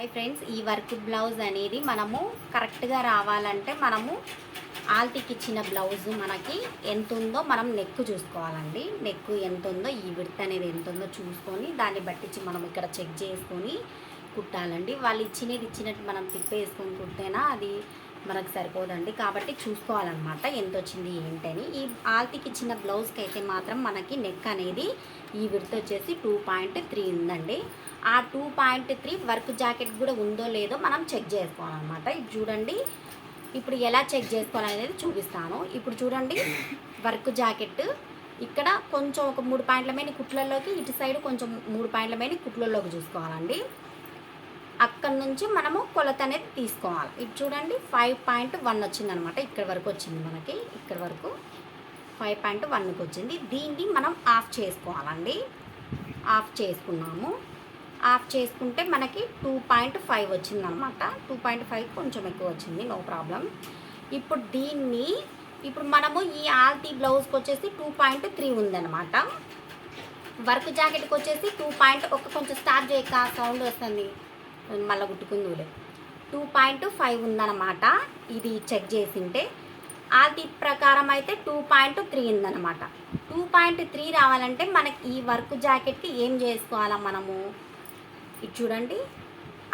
Hi friends ఈ work blouse అనేది మనము కరెక్ట్గా రావాలంటే మనము ఆల్టీకి ఇచ్చిన బ్లౌజ్ మనకి ఎంత ఉందో మనం నెక్ చూసుకోవాలండి. నెక్ ఎంత ఉందో ఈ విడత అనేది ఎంత ఉందో చూసుకొని దాన్ని బట్టించి మనం ఇక్కడ చెక్ చేసుకొని కుట్టాలండి. వాళ్ళు ఇచ్చినది ఇచ్చినట్టు మనం తిప్పేసుకొని కుట్టేనా అది మనకు సరిపోదండి. కాబట్టి చూసుకోవాలన్నమాట ఎంత వచ్చింది ఏంటని. ఈ ఆల్తీకి ఇచ్చిన బ్లౌజ్కి అయితే మాత్రం మనకి నెక్ అనేది ఈ విడత వచ్చేసి టూ పాయింట్ త్రీ ఉందండి. ఆ two point three work jacket కూడా ఉందో లేదో మనం చెక్ చేసుకోవాలన్నమాట. ఇది చూడండి. ఇప్పుడు ఎలా చెక్ చేసుకోవాలనేది చూపిస్తాను. ఇప్పుడు చూడండి వర్క్ జాకెట్ ఇక్కడ కొంచెం ఒక మూడు పాయింట్ల మీద కుట్లలోకి ఇటు సైడ్ కొంచెం మూడు పాయింట్ల మీద కుట్లలోకి చూసుకోవాలండి. అక్కడ నుంచి మనము కొలత అనేది తీసుకోవాలి. ఇది చూడండి ఫైవ్ పాయింట్ వన్ వచ్చింది అనమాట ఇక్కడ వరకు వచ్చింది మనకి. ఇక్కడ వరకు ఫైవ్ పాయింట్ వన్కి వచ్చింది. దీన్ని మనం ఆఫ్ చేసుకోవాలండి. ఆఫ్ చేసుకున్నాము. ఆఫ్ చేసుకుంటే మనకి టూ పాయింట్ ఫైవ్ వచ్చింది అనమాట టూ పాయింట్ ఫైవ్ కొంచెం ఎక్కువ వచ్చింది నో ప్రాబ్లం ఇప్పుడు దీన్ని ఇప్పుడు మనము ఈ ఆల్తీ బ్లౌజ్కి వచ్చేసి టూ పాయింట్ త్రీ ఉందన్నమాట వర్క్ జాకెట్కి వచ్చేసి టూ పాయింట్ ఒక కొంచెం స్టార్ట్ చేయక సౌండ్ వస్తుంది. మళ్ళీ కుట్టుకుందులే టూ పాయింట్ ఫైవ్ ఉందన్నమాట. ఇది చెక్ చేసింటే అది ప్రకారం అయితే టూ పాయింట్ త్రీ ఉందన్నమాట. టూ పాయింట్ త్రీ రావాలంటే మనకి ఈ వర్క్ జాకెట్కి ఏం చేసుకోవాలా మనము? ఇది చూడండి.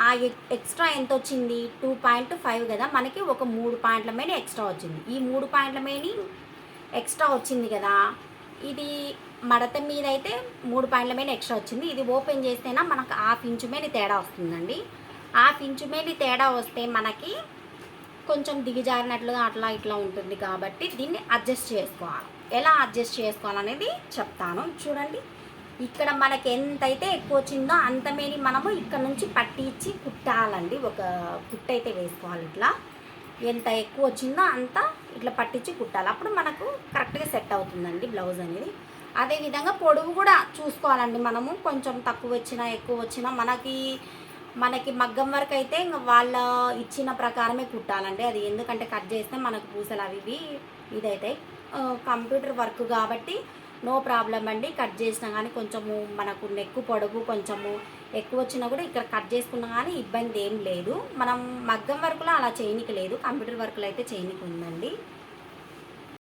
ఆ ఎక్- ఎక్స్ట్రా ఎంత వచ్చింది? టూ పాయింట్ ఫైవ్ కదా. మనకి ఒక మూడు పాయింట్ల మీద ఎక్స్ట్రా వచ్చింది. ఈ మూడు పాయింట్ల మీద ఎక్స్ట్రా వచ్చింది కదా. ఇది మడత మీద అయితే మూడు పాయింట్ల మీద ఎక్స్ట్రా వచ్చింది. ఇది ఓపెన్ చేస్తేనా మనకు హాఫ్ ఇంచు మీద తేడా వస్తుందండి. హాఫ్ ఇంచు మీద తేడా వస్తే మనకి కొంచెం దిగజారినట్లుగా అట్లా ఇట్లా ఉంటుంది కాబట్టి దీన్ని అడ్జస్ట్ చేసుకోవాలి. ఎలా అడ్జస్ట్ చేసుకోవాలనేది చెప్తాను. చూడండి. ఇక్కడ మనకి ఎంతైతే ఎక్కువ వచ్చిందో అంతమేని మనము ఇక్కడ నుంచి పట్టించి కుట్టాలండి. ఒక కుట్ట అయితే వేసుకోవాలి ఇట్లా. ఎంత ఎక్కువ వచ్చిందో అంత ఇట్లా పట్టించి కుట్టాలి. అప్పుడు మనకు కరెక్ట్గా సెట్ అవుతుందండి బ్లౌజ్ అనేది. అదేవిధంగా పొడవు కూడా చూసుకోవాలండి మనము. కొంచెం తక్కువ వచ్చినా ఎక్కువ వచ్చినా మనకి మనకి మగ్గం వరకు అయితే ఇంకా వాళ్ళ ఇచ్చిన ప్రకారమే కుట్టాలండి. అది ఎందుకంటే కట్ చేస్తే మనకు పూసలు అవి ఇవి ఇదైతే కంప్యూటర్ వర్క్ కాబట్టి నో ప్రాబ్లం అండి. కట్ చేసినా కానీ కొంచెము మనకు నెక్కు పొడవు కొంచెము ఎక్కువ వచ్చినా కూడా ఇక్కడ కట్ చేసుకున్నా కానీ ఇబ్బంది ఏం లేదు. మనం మగ్గం వర్క్లో అలా చేయనికి లేదు. కంప్యూటర్ వర్క్లో అయితే చేయనికి ఉందండి.